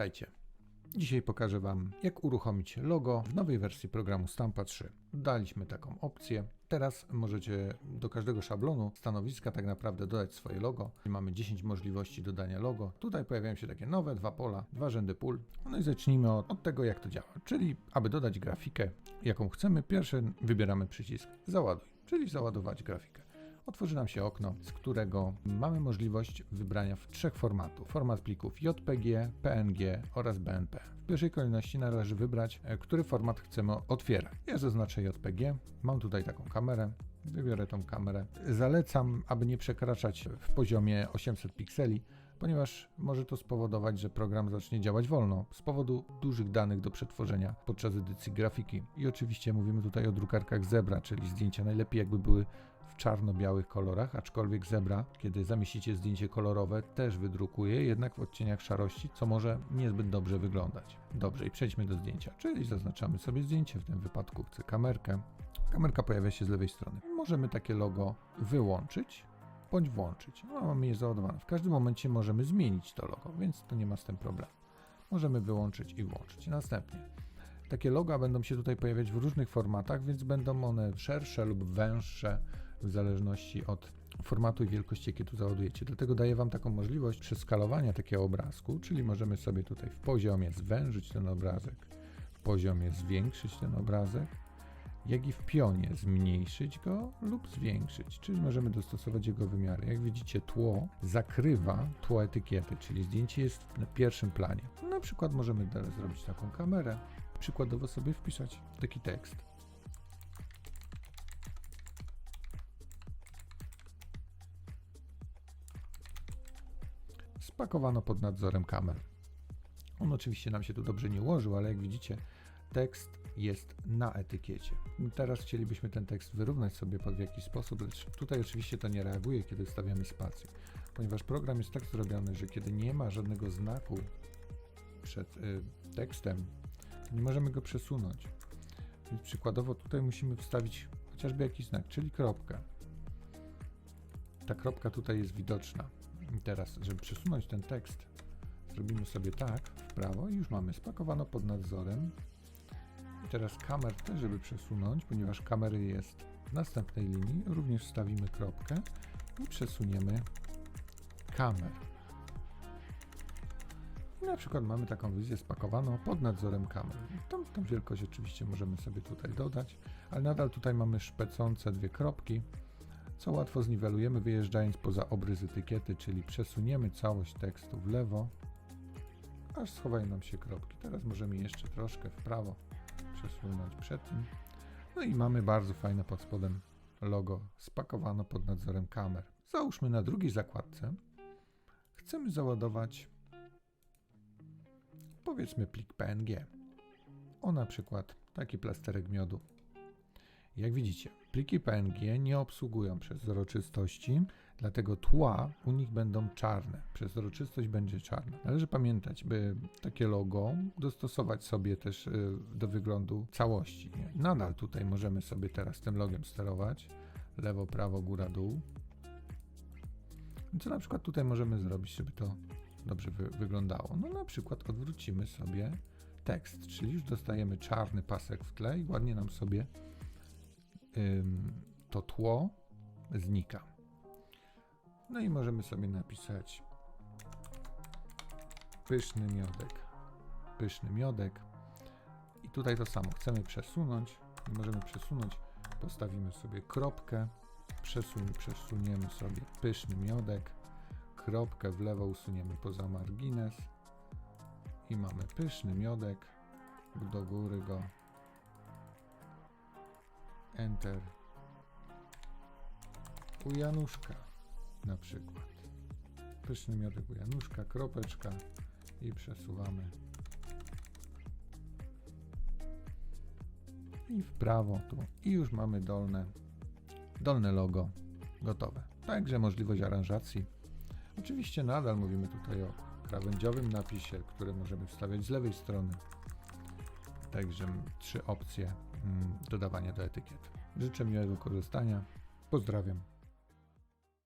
Witajcie. Dzisiaj pokażę Wam, jak uruchomić logo w nowej wersji programu Stampa 3. Daliśmy taką opcję. Teraz możecie do każdego szablonu stanowiska tak naprawdę dodać swoje logo. Mamy 10 możliwości dodania logo. Tutaj pojawiają się takie nowe dwa pola, dwa rzędy pól. No i zacznijmy od, od tego, jak to działa. Czyli, aby dodać grafikę, jaką chcemy, pierwszy wybieramy przycisk Załaduj, czyli załadować grafikę otworzy nam się okno, z którego mamy możliwość wybrania w trzech formatów. Format plików JPG, PNG oraz BNP. W pierwszej kolejności należy wybrać, e, który format chcemy otwierać. Ja zaznaczę JPG, mam tutaj taką kamerę, wybiorę tą kamerę. Zalecam, aby nie przekraczać w poziomie 800 pikseli, ponieważ może to spowodować, że program zacznie działać wolno z powodu dużych danych do przetworzenia podczas edycji grafiki. I oczywiście mówimy tutaj o drukarkach Zebra, czyli zdjęcia najlepiej jakby były czarno-białych kolorach, aczkolwiek Zebra, kiedy zamieścicie zdjęcie kolorowe, też wydrukuje, jednak w odcieniach szarości, co może niezbyt dobrze wyglądać. Dobrze, i przejdźmy do zdjęcia, czyli zaznaczamy sobie zdjęcie, w tym wypadku chcę kamerkę. Kamerka pojawia się z lewej strony. Możemy takie logo wyłączyć bądź włączyć. No, mamy je załadowane. W każdym momencie możemy zmienić to logo, więc to nie ma z tym problemu. Możemy wyłączyć i włączyć. Następnie takie loga będą się tutaj pojawiać w różnych formatach, więc będą one szersze lub węższe w zależności od formatu i wielkości, jakie tu załadujecie. Dlatego daję Wam taką możliwość przeskalowania takiego obrazku, czyli możemy sobie tutaj w poziomie zwężyć ten obrazek, w poziomie zwiększyć ten obrazek, jak i w pionie zmniejszyć go lub zwiększyć, czyli możemy dostosować jego wymiary. Jak widzicie, tło zakrywa tło etykiety, czyli zdjęcie jest na pierwszym planie. Na przykład możemy teraz zrobić taką kamerę, przykładowo sobie wpisać taki tekst. Spakowano pod nadzorem kamer. On oczywiście nam się tu dobrze nie ułożył, ale jak widzicie, tekst jest na etykiecie. Teraz chcielibyśmy ten tekst wyrównać sobie pod jakiś sposób, lecz tutaj oczywiście to nie reaguje, kiedy stawiamy spację, ponieważ program jest tak zrobiony, że kiedy nie ma żadnego znaku przed y, tekstem, nie możemy go przesunąć. Więc przykładowo tutaj musimy wstawić chociażby jakiś znak, czyli kropkę. Ta kropka tutaj jest widoczna. I teraz, żeby przesunąć ten tekst, zrobimy sobie tak w prawo i już mamy spakowano pod nadzorem teraz kamer też, żeby przesunąć, ponieważ kamery jest w następnej linii, również wstawimy kropkę i przesuniemy kamer. I na przykład mamy taką wizję spakowaną pod nadzorem kamer. Tą, tą wielkość oczywiście możemy sobie tutaj dodać, ale nadal tutaj mamy szpecące dwie kropki, co łatwo zniwelujemy wyjeżdżając poza obrys etykiety, czyli przesuniemy całość tekstu w lewo, aż schowają nam się kropki. Teraz możemy jeszcze troszkę w prawo przesunąć przed tym. No i mamy bardzo fajne pod spodem logo spakowano pod nadzorem kamer. Załóżmy na drugiej zakładce. Chcemy załadować powiedzmy plik PNG. O na przykład taki plasterek miodu. Jak widzicie, pliki PNG nie obsługują przezroczystości, dlatego tła u nich będą czarne. Przezroczystość będzie czarna. Należy pamiętać, by takie logo dostosować sobie też y, do wyglądu całości. Nadal tutaj możemy sobie teraz tym logiem sterować. Lewo, prawo, góra, dół. Co na przykład tutaj możemy zrobić, żeby to dobrze wy wyglądało? No na przykład odwrócimy sobie tekst, czyli już dostajemy czarny pasek w tle i ładnie nam sobie to tło znika. No i możemy sobie napisać pyszny miodek. Pyszny miodek. I tutaj to samo. Chcemy przesunąć. Możemy przesunąć. Postawimy sobie kropkę. Przesun przesuniemy sobie pyszny miodek. Kropkę w lewo usuniemy poza margines. I mamy pyszny miodek. Do góry go Enter. U Januszka na przykład. Pyszny miodek u Januszka, kropeczka i przesuwamy. I w prawo tu. I już mamy dolne, dolne logo gotowe. Także możliwość aranżacji. Oczywiście nadal mówimy tutaj o krawędziowym napisie, który możemy wstawiać z lewej strony. Także trzy opcje dodawania do etykiet. Życzę miłego korzystania. Pozdrawiam.